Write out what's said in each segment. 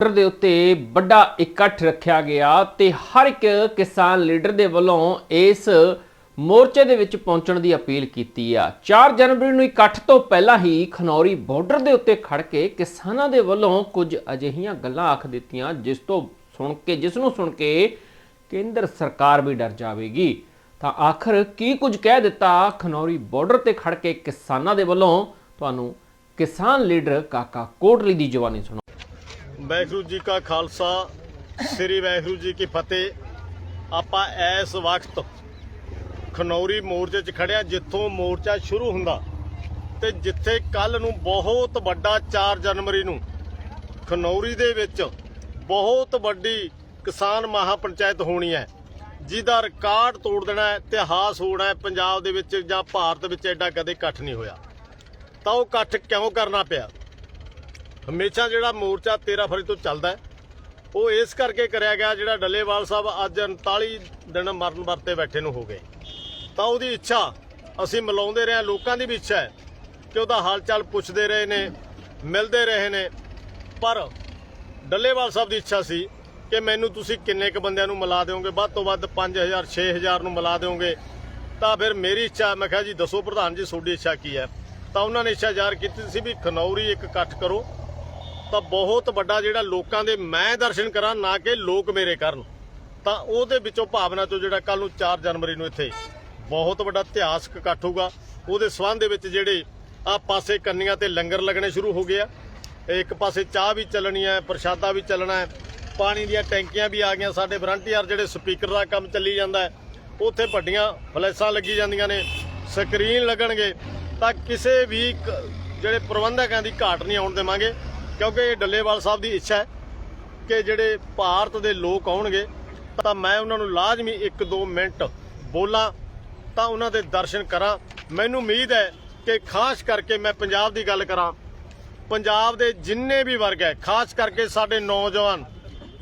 Border ਦੇ ਉੱਤੇ ਵੱਡਾ ਇਕੱਠ ਰੱਖਿਆ ਗਿਆ ਤੇ ਹਰ ਇੱਕ ਕਿਸਾਨ ਲੀਡਰ ਦੇ ਵੱਲੋਂ ਇਸ ਮੋਰਚੇ ਦੇ ਵਿੱਚ ਪਹੁੰਚਣ ਦੀ ਅਪੀਲ ਕੀਤੀ ਆ। 4 ਜਨਵਰੀ ਨੂੰ ਇਕੱਠ ਤੋਂ ਪਹਿਲਾਂ ਹੀ ਖਨੌਰੀ ਬਾਰਡਰ ਦੇ ਉੱਤੇ ਖੜ ਕੇ ਕਿਸਾਨਾਂ ਦੇ ਵੱਲੋਂ ਕੁਝ ਅਜਿਹੀਆਂ ਗੱਲਾਂ ਆਖ ਦਿੱਤੀਆਂ, ਜਿਸ ਤੋਂ ਸੁਣ ਕੇ, ਜਿਸ ਨੂੰ ਸੁਣ ਕੇ ਕੇਂਦਰ ਸਰਕਾਰ ਵੀ ਡਰ ਜਾਵੇਗੀ। ਤਾਂ ਆਖਰ ਕੀ ਕੁਝ ਕਹਿ ਦਿੱਤਾ ਖਨੌਰੀ ਬਾਰਡਰ ਤੇ ਖੜ ਕੇ ਕਿਸਾਨਾਂ ਦੇ ਵੱਲੋਂ? ਤੁਹਾਨੂੰ ਕਿਸਾਨ ਲੀਡਰ ਕਾਕਾ ਕੋਟਲੀ ਦੀ ਜਵਾਨੀ ਸੁਣੋ ਵਾਹਿਗੁਰੂ ਜੀ ਕਾ ਖਾਲਸਾ, ਸ੍ਰੀ ਵਾਹਿਗੁਰੂ ਜੀ ਕੀ ਫਤਿਹ। ਆਪਾਂ ਇਸ ਵਕਤ ਖਨੌਰੀ ਮੋਰਚੇ 'ਚ ਖੜਿਆ ਜਿੱਥੋਂ ਮੋਰਚਾ ਸ਼ੁਰੂ ਹੁੰਦਾ ਤੇ ਜਿੱਥੇ ਕੱਲ ਨੂੰ ਬਹੁਤ ਵੱਡਾ 4 ਜਨਵਰੀ ਨੂੰ ਖਨੌਰੀ ਦੇ ਵਿੱਚ ਬਹੁਤ ਵੱਡੀ ਕਿਸਾਨ ਮਹਾਪੰਚਾਇਤ ਹੋਣੀ ਹੈ, ਜਿਹਦਾ ਰਿਕਾਰਡ ਤੋੜ ਦੇਣਾ ਇਤਿਹਾਸ ਹੋਣਾ ਪੰਜਾਬ ਦੇ ਵਿੱਚ ਜਾਂ ਭਾਰਤ ਵਿੱਚ ਐਡਾ ਕਦੇ ਇਕੱਠ ਨਹੀਂ ਹੋਇਆ। ਤਾਂ ਉਹ ਇਕੱਠ ਕਿਉਂ ਕਰਨਾ ਪਿਆ? ਹਮੇਸ਼ਾ ਜਿਹੜਾ ਮੋਰਚਾ 13 ਫਰਵਰੀ ਤੋਂ ਚੱਲਦਾ ਹੈ, ਉਹ ਇਸ ਕਰਕੇ ਕਰਿਆ ਗਿਆ ਜਿਹੜਾ ਡੱਲੇਵਾਲ ਸਾਹਿਬ ਅੱਜ 39 ਦਿਨ ਮਰਨ ਵਰਤੇ ਬੈਠੇ ਨੂੰ ਹੋ ਗਏ। ਤਾਂ ਉਹਦੀ ਇੱਛਾ ਅਸੀਂ ਮਿਲਾਉਂਦੇ ਰਹੇ ਹਾਂ, ਲੋਕਾਂ ਦੀ ਵੀ ਇੱਛਾ ਹੈ ਕਿ ਉਹਦਾ ਹਾਲ ਚਾਲ ਪੁੱਛਦੇ ਰਹੇ ਨੇ, ਮਿਲਦੇ ਰਹੇ ਨੇ। ਪਰ ਡੱਲੇਵਾਲ ਸਾਹਿਬ ਦੀ ਇੱਛਾ ਸੀ ਕਿ ਮੈਨੂੰ ਤੁਸੀਂ ਕਿੰਨੇ ਕ ਬੰਦਿਆਂ ਨੂੰ ਮਿਲਾ ਦਿਓਗੇ, ਵੱਧ ਤੋਂ ਵੱਧ 5000 6000 ਨੂੰ ਮਿਲਾ ਦਿਓਗੇ। ਤਾਂ ਫਿਰ ਮੇਰੀ ਇੱਛਾ, ਮੈਂ ਕਿਹਾ ਜੀ ਦੱਸੋ ਪ੍ਰਧਾਨ ਜੀ, ਤੁਹਾਡੀ ਇੱਛਾ ਕੀ ਹੈ? ਤਾਂ ਉਹਨਾਂ ਨੇ ਇੱਛਾ ਜ਼ਾਹਰ ਕੀਤੀ ਸੀ ਵੀ ਖਨੌਰੀ ਇੱਕ ਇਕੱਠ ਕਰੋ। ਤਾਂ ਬਹੁਤ ਵੱਡਾ ਜਿਹੜਾ ਲੋਕਾਂ ਦੇ ਮੈਂ ਦਰਸ਼ਨ ਕਰਾਂ, ਨਾ ਕਿ ਲੋਕ ਮੇਰੇ ਕਰਨ। ਤਾਂ ਉਹਦੇ ਵਿੱਚੋਂ ਭਾਵਨਾ ਤੋਂ ਜਿਹੜਾ ਕੱਲ ਨੂੰ 4 ਜਨਵਰੀ ਨੂੰ ਇੱਥੇ ਬਹੁਤ ਵੱਡਾ ਇਤਿਹਾਸਕ ਇਕੱਠ ਹੋਊਗਾ। ਉਹਦੇ ਸਬੰਧ ਦੇ ਵਿੱਚ ਜਿਹੜੇ ਆ ਪਾਸੇ ਕੰਨੀਆਂ ਤੇ ਲੰਗਰ ਲੱਗਣੇ ਸ਼ੁਰੂ ਹੋ ਗਏ ਆ। ਇੱਕ ਪਾਸੇ ਚਾਹ ਵੀ ਚੱਲਣੀ ਹੈ, ਪ੍ਰਸ਼ਾਦਾ ਵੀ ਚੱਲਣਾ ਹੈ। ਪਾਣੀ ਦੀਆਂ ਟੈਂਕੀਆਂ ਵੀ ਆ ਗਈਆਂ। ਸਾਡੇ ਵਰੰਟੀਅਰ ਜਿਹੜੇ ਸਪੀਕਰ ਦਾ ਕੰਮ ਚੱਲੀ ਜਾਂਦਾ ਹੈ। ਉੱਥੇ ਵੱਡੀਆਂ ਫਲੈਸਾਂ ਲੱਗੀ ਜਾਂਦੀਆਂ ਨੇ। ਸਕਰੀਨ ਲੱਗਣਗੇ। ਤਾਂ ਕਿਸੇ ਵੀ ਕ- ਜਿਹੜੇ ਪ੍ਰਬੰਧਕਾਂ ਦੀ ਘਾਟ ਨਹੀਂ ਆਉਣ ਦੇਵਾਂਗੇ। ਕਿਉਂਕਿ ਇਹ ਡੱਲੇਵਾਲ ਸਾਹਿਬ ਦੀ ਇੱਛਾ ਹੈ ਕਿ ਜਿਹੜੇ ਭਾਰਤ ਦੇ ਲੋਕ ਆਉਣਗੇ, ਤਾਂ ਮੈਂ ਉਹਨਾਂ ਨੂੰ ਲਾਜ਼ਮੀ 1-2 ਮਿੰਟ ਬੋਲਾਂ, ਤਾਂ ਉਹਨਾਂ ਦੇ ਦਰਸ਼ਨ ਕਰਾਂ। ਮੈਨੂੰ ਉਮੀਦ ਹੈ ਕਿ ਖਾਸ ਕਰਕੇ ਮੈਂ ਪੰਜਾਬ ਦੀ ਗੱਲ ਕਰਾਂ, ਪੰਜਾਬ ਦੇ ਜਿੰਨੇ ਵੀ ਵਰਗ ਹੈ, ਖਾਸ ਕਰਕੇ ਸਾਡੇ ਨੌਜਵਾਨ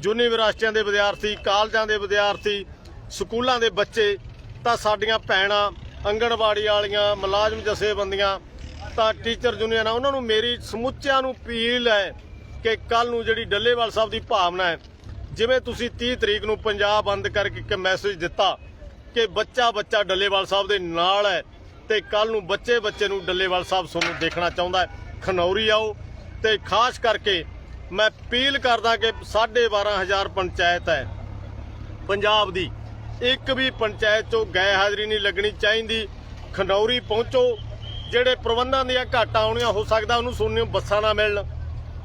ਯੂਨੀਵਰਸਿਟੀਆਂ ਦੇ ਵਿਦਿਆਰਥੀ, ਕਾਲਜਾਂ ਦੇ ਵਿਦਿਆਰਥੀ, ਸਕੂਲਾਂ ਦੇ ਬੱਚੇ, ਤਾਂ ਸਾਡੀਆਂ ਭੈਣਾਂ ਅੰਗਣਵਾੜੀ ਵਾਲੀਆਂ, ਮੁਲਾਜ਼ਮ ਜਥੇਬੰਦੀਆਂ ਤਾਂ ਟੀਚਰ ਯੂਨੀਅਨ ਆ ਉਹਨਾਂ ਨੂੰ ਮੇਰੀ ਸਮੁੱਚਿਆਂ ਨੂੰ ਅਪੀਲ ਹੈ ਕਿ ਕੱਲ ਨੂੰ ਜਿਹੜੀ ਡੱਲੇਵਾਲ ਸਾਹਿਬ ਦੀ ਭਾਵਨਾ ਹੈ, ਜਿਵੇਂ ਤੁਸੀਂ 30 ਤਰੀਕ ਨੂੰ ਪੰਜਾਬ ਬੰਦ ਕਰਕੇ ਇੱਕ ਮੈਸੇਜ ਦਿੱਤਾ ਕਿ ਬੱਚਾ ਬੱਚਾ ਡੱਲੇਵਾਲ ਸਾਹਿਬ ਦੇ ਨਾਲ ਹੈ ਤੇ ਕੱਲ ਨੂੰ ਬੱਚੇ ਬੱਚੇ ਨੂੰ ਡੱਲੇਵਾਲ ਸਾਹਿਬ ਤੁਹਾਨੂੰ ਦੇਖਣਾ ਚਾਹੁੰਦਾ ਹੈ। ਖਨੌਰੀ ਆਓ ਤੇ ਖਾਸ ਕਰਕੇ ਮੈਂ ਅਪੀਲ ਕਰਦਾ ਕਿ 12500 ਪੰਚਾਇਤ ਹੈ ਪੰਜਾਬ ਦੀ, ਇੱਕ ਵੀ ਪੰਚਾਇਤ ਚੋਂ ਗੈਰ ਹਾਜ਼ਰੀ ਨਹੀਂ ਲੱਗਣੀ ਚਾਹੀਦੀ। ਖਨੌਰੀ ਪਹੁੰਚੋ ਜਿਹੜੇ ਪ੍ਰਬੰਧਾਂ ਦੀਆਂ ਘਾਟਾਂ ਆਉਣੀਆਂ ਹੋ ਸਕਦਾ, ਉਹਨੂੰ ਸੁਣਨ ਨੂੰ ਬੱਸਾਂ ਨਾ ਮਿਲਣ,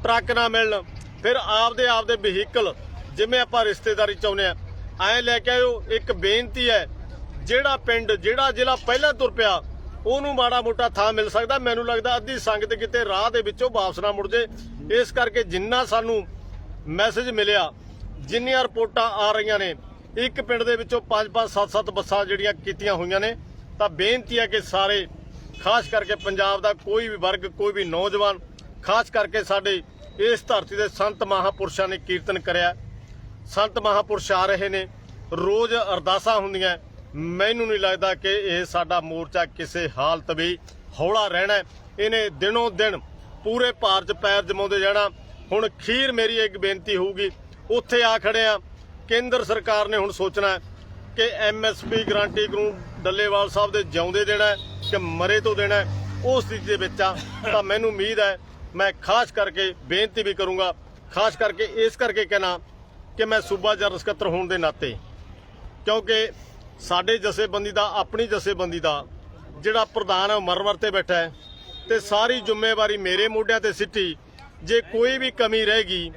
ਟਰੱਕ ਨਾ ਮਿਲਣ, ਫਿਰ ਆਪਦੇ ਆਪਦੇ ਵਹੀਕਲ ਜਿਵੇਂ ਆਪਾਂ ਰਿਸ਼ਤੇਦਾਰੀ ਚਾਹੁੰਦੇ ਆ ਐ ਲੈ ਕੇ ਆਇਓ, ਇੱਕ ਬੇਨਤੀ ਹੈ, ਜਿਹੜਾ ਪਿੰਡ, ਜਿਹੜਾ ਜ਼ਿਲ੍ਹਾ ਪਹਿਲਾਂ ਤੁਰ ਪਿਆ, ਉਹਨੂੰ ਮਾੜਾ ਮੋਟਾ ਥਾਂ ਮਿਲ ਸਕਦਾ, ਮੈਨੂੰ ਲੱਗਦਾ ਅੱਧੀ ਸੰਗਤ ਕਿਤੇ ਰਾਹ ਦੇ ਵਿੱਚੋਂ ਵਾਪਸ ਨਾ ਮੁੜ ਜੇ ਇਸ ਕਰਕੇ ਜਿੰਨਾ ਸਾਨੂੰ ਮੈਸੇਜ ਮਿਲਿਆ, ਜਿੰਨੀਆਂ ਰਿਪੋਰਟਾਂ ਆ ਰਹੀਆਂ ਨੇ, ਇੱਕ ਪਿੰਡ ਦੇ ਵਿੱਚੋਂ 5-5 7-7 ਬੱਸਾਂ ਜਿਹੜੀਆਂ ਕੀਤੀਆਂ ਹੋਈਆਂ ਨੇ, ਤਾਂ ਬੇਨਤੀ ਹੈ ਕਿ ਸਾਰੇ ਖਾਸ ਕਰਕੇ ਪੰਜਾਬ ਦਾ ਕੋਈ ਵੀ ਵਰਗ, ਕੋਈ ਵੀ ਨੌਜਵਾਨ, ਖਾਸ ਕਰਕੇ ਸਾਡੇ ਇਸ ਧਰਤੀ ਦੇ ਸੰਤ ਮਹਾਪੁਰਸ਼ਾਂ ਨੇ ਕੀਰਤਨ ਕਰਿਆ। ਸੰਤ ਮਹਾਪੁਰਸ਼ ਆ ਰਹੇ ਨੇ, ਰੋਜ਼ ਅਰਦਾਸਾਂ ਹੁੰਦੀਆਂ। ਮੈਨੂੰ ਨਹੀਂ ਲੱਗਦਾ ਕਿ ਇਹ ਸਾਡਾ ਮੋਰਚਾ ਕਿਸੇ ਹਾਲਤ ਵੀ ਹੌਲਾ ਰਹਿਣਾ ਇਹਨੇ ਦਿਨੋਂ ਦਿਨ ਪੂਰੇ ਭਾਰਤ ਪੈਰ ਜਮਾਉਂਦੇ ਜਾਣਾ। ਹੁਣ ਖੀਰ ਮੇਰੀ ਇੱਕ ਬੇਨਤੀ ਹੋਊਗੀ, ਉੱਥੇ ਆ ਖੜੇ ਆ ਕੇਂਦਰ ਸਰਕਾਰ ਨੇ ਹੁਣ ਸੋਚਣਾ ਹੈ ਕਿ ਐਮਐਸਪੀ ਗਰੰਟੀ ਨੂੰ ਡੱਲੇਵਾਲ ਸਾਹਿਬ ਦੇ ਜਿਉਂਦੇ ਦੇਣਾ ਹੈ ਮਰੇ ਤੋਂ ਦੇਣਾ ਹੈ। ਉਸ ਸਥਿਤੀ ਦੇ ਵਿੱਚ ਆ ਤਾਂ ਮੈਨੂੰ ਉਮੀਦ ਹੈ, ਮੈਂ ਖਾਸ ਕਰਕੇ ਬੇਨਤੀ ਵੀ ਕਰੂੰਗਾ, ਖਾਸ ਕਰਕੇ ਇਸ ਕਰਕੇ ਕਹਿਣਾ ਕਿ ਮੈਂ ਸੂਬਾ ਜਨਰਲ ਸਕੱਤਰ ਹੋਣ ਦੇ ਨਾਤੇ, ਕਿਉਂਕਿ ਸਾਡੇ ਜਥੇਬੰਦੀ ਦਾ, ਆਪਣੀ ਜਥੇਬੰਦੀ ਦਾ, ਜਿਹੜਾ ਪ੍ਰਧਾਨ ਹੈ, ਉਹ ਮਰਮਰ ਤੇ ਬੈਠਾ ਹੈ ਤੇ ਸਾਰੀ ਜ਼ਿੰਮੇਵਾਰੀ ਮੇਰੇ ਮੋਢਿਆਂ ਤੇ ਸਿੱਟੀ ਜੇ ਕੋਈ ਵੀ ਕਮੀ ਰਹੇਗੀ,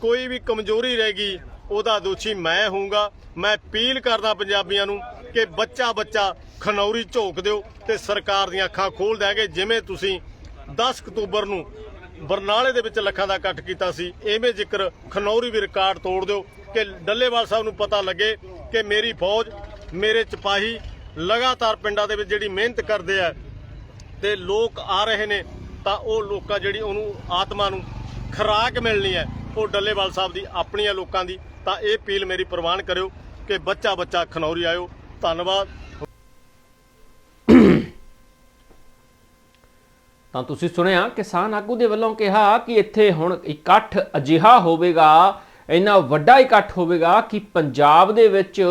ਕੋਈ ਵੀ ਕਮਜ਼ੋਰੀ ਰਹੇਗੀ, ਉਹਦਾ ਦੋਸ਼ੀ ਮੈਂ ਹੋਊਂਗਾ ਮੈਂ ਅਪੀਲ ਕਰਦਾ ਪੰਜਾਬੀਆਂ ਨੂੰ ਕਿ ਬੱਚਾ ਬੱਚਾ ਖਨੌਰੀ ਝੋਕ ਦਿਓ ਤੇ ਸਰਕਾਰ ਦੀਆਂ ਅੱਖਾਂ ਖੋਲ ਦਿਆਂਗੇ ਜਿਵੇਂ ਤੁਸੀਂ 10 ਅਕਤੂਬਰ ਨੂੰ ਬਰਨਾਲੇ ਦੇ ਵਿੱਚ ਲੱਖਾਂ ਦਾ ਇਕੱਠ ਕੀਤਾ ਸੀ, ਐਵੇਂ ਜ਼ਿਕਰ ਖਨੌਰੀ ਵੀ ਰਿਕਾਰਡ ਤੋੜ ਦਿਓ ਕਿ ਡੱਲੇਵਾਲ ਸਾਹਿਬ ਨੂੰ ਪਤਾ ਲੱਗੇ ਕਿ ਮੇਰੀ ਫੌਜ, ਮੇਰੇ ਸਿਪਾਹੀ ਲਗਾਤਾਰ ਪਿੰਡਾਂ ਦੇ ਵਿੱਚ ਜਿਹੜੀ ਮਿਹਨਤ ਕਰਦੇ ਆ ਤੇ ਲੋਕ ਆ ਰਹੇ ਨੇ, ਤਾਂ ਉਹ ਲੋਕਾਂ ਜਿਹੜੀ ਉਹਨੂੰ ਆਤਮਾ ਨੂੰ ਖੁਰਾਕ ਮਿਲਣੀ ਹੈ, ਉਹ ਡੱਲੇਵਾਲ ਸਾਹਿਬ ਦੀ, ਆਪਣੀਆਂ ਲੋਕਾਂ ਦੀ, ਤਾਂ ਇਹ ਅਪੀਲ ਮੇਰੀ ਪ੍ਰਵਾਨ ਕਰਿਓ ਕਿ ਬੱਚਾ ਬੱਚਾ ਖਨੌਰੀ ਆਇਓ। ਧੰਨਵਾਦ। ਤਾਂ ਤੁਸੀਂ ਸੁਣਿਆ, ਕਿਸਾਨ ਆਗੂ ਦੇ ਵੱਲੋਂ ਕਿਹਾ ਕਿ ਇੱਥੇ ਹੁਣ ਇਕੱਠ ਅਜਿਹਾ ਹੋਵੇਗਾ, ਇੰਨਾ ਵੱਡਾ ਇਕੱਠ ਹੋਵੇਗਾ ਕਿ ਪੰਜਾਬ ਦੇ ਵਿੱਚ,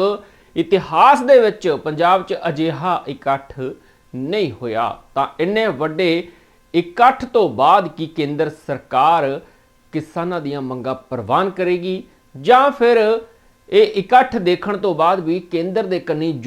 ਇਤਿਹਾਸ ਦੇ ਵਿੱਚ ਪੰਜਾਬ 'ਚ ਅਜਿਹਾ ਇਕੱਠ ਨਹੀਂ ਹੋਇਆ। ਤਾਂ ਇੰਨੇ ਵੱਡੇ ਇਕੱਠ ਤੋਂ ਬਾਅਦ ਕੀ ਕੇਂਦਰ ਸਰਕਾਰ ਕਿਸਾਨਾਂ ਦੀਆਂ ਮੰਗਾਂ ਪ੍ਰਵਾਨ ਕਰੇਗੀ ਜਾਂ ਫਿਰ ਇਹ ਇਕੱਠ ਦੇਖਣ ਤੋਂ ਬਾਅਦ ਵੀ ਕੇਂਦਰ ਦੇ ਕੰਨੀ ਜੂੰ